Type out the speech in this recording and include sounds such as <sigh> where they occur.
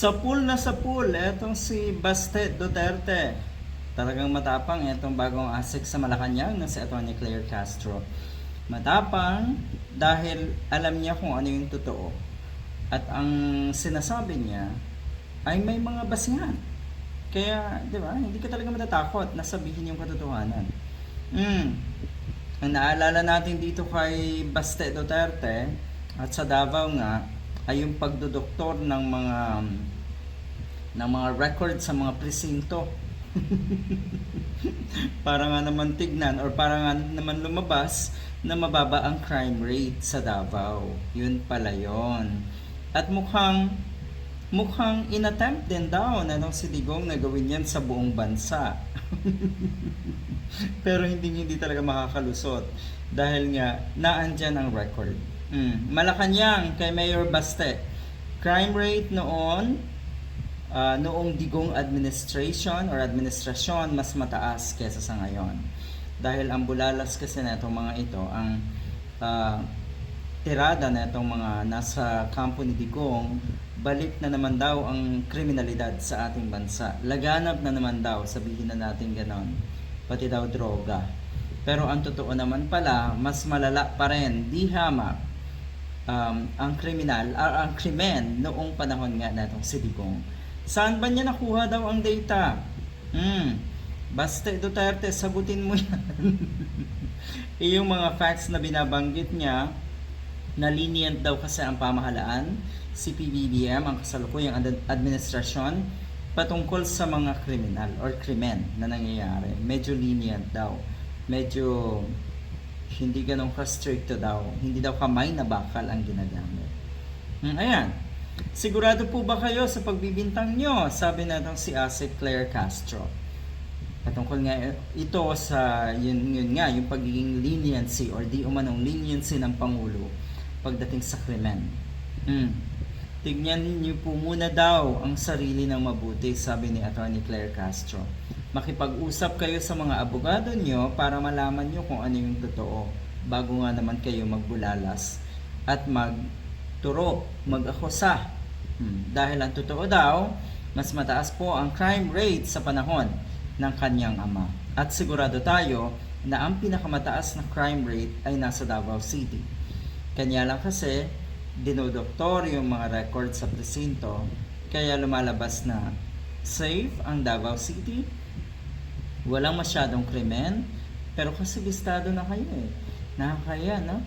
Sa pool na sa pool, etong si Baste Duterte. Talagang matapang etong bagong asik sa Malacanang na si Atty. Claire Castro. Matapang dahil alam niya kung ano yung totoo. At ang sinasabi niya ay may mga basingan. Kaya, di ba, hindi ka talaga matatakot na sabihin yung katotohanan. Mm. Ang naalala natin dito kay Baste Duterte at sa Davao nga ay yung pagdodoktor ng mga ng mga record sa mga presinto. <laughs> para nga naman tignan or para nga naman lumabas na mababa ang crime rate sa Davao. Yun pala yon. At mukhang mukhang inattempt din daw na nung si Digong na gawin yan sa buong bansa. <laughs> Pero hindi hindi talaga makakalusot dahil nga naandyan ang record. Mm. Malacanang kay Mayor Baste. Crime rate noon ah, noong Digong administration or administrasyon mas mataas kesa sa ngayon. Dahil ang bulalas kasi na itong mga ito ang ah, tirada na itong mga nasa kampo ni Digong balik na naman daw ang kriminalidad sa ating bansa. Laganap na naman daw, sabihin na natin ganon. Pati daw droga. Pero ang totoo naman pala, mas malala pa rin, di hamak, um, ang kriminal, or ang krimen noong panahon nga natong si Digong. Saan ba niya nakuha daw ang data? Hmm, basta Duterte, sagutin mo <laughs> yan. Yung mga facts na binabanggit niya, na lenient daw kasi ang pamahalaan, si PBBM, ang kasalukuyang ad- administrasyon, patungkol sa mga kriminal or krimen na nangyayari. Medyo lenient daw. Medyo hindi ganun ka-stricto daw. Hindi daw kamay na bakal ang ginagamit. Hmm, ayan. Sigurado po ba kayo sa pagbibintang nyo? Sabi na itong si Ase Claire Castro. Patungkol nga ito sa yun, yun nga, yung pagiging leniency or di umanong leniency ng Pangulo pagdating sa krimen. Hmm. Tignan niyo po muna daw ang sarili ng mabuti, sabi ni Attorney Claire Castro. Makipag-usap kayo sa mga abogado niyo para malaman niyo kung ano yung totoo bago nga naman kayo magbulalas at magturo, mag-akusa. Hmm. Dahil ang totoo daw, mas mataas po ang crime rate sa panahon ng kanyang ama. At sigurado tayo na ang pinakamataas na crime rate ay nasa Davao City. Kanya lang kasi dinodoktor yung mga record sa presinto kaya lumalabas na safe ang Davao City walang masyadong krimen pero kasi listado na kayo eh. Nakakaya no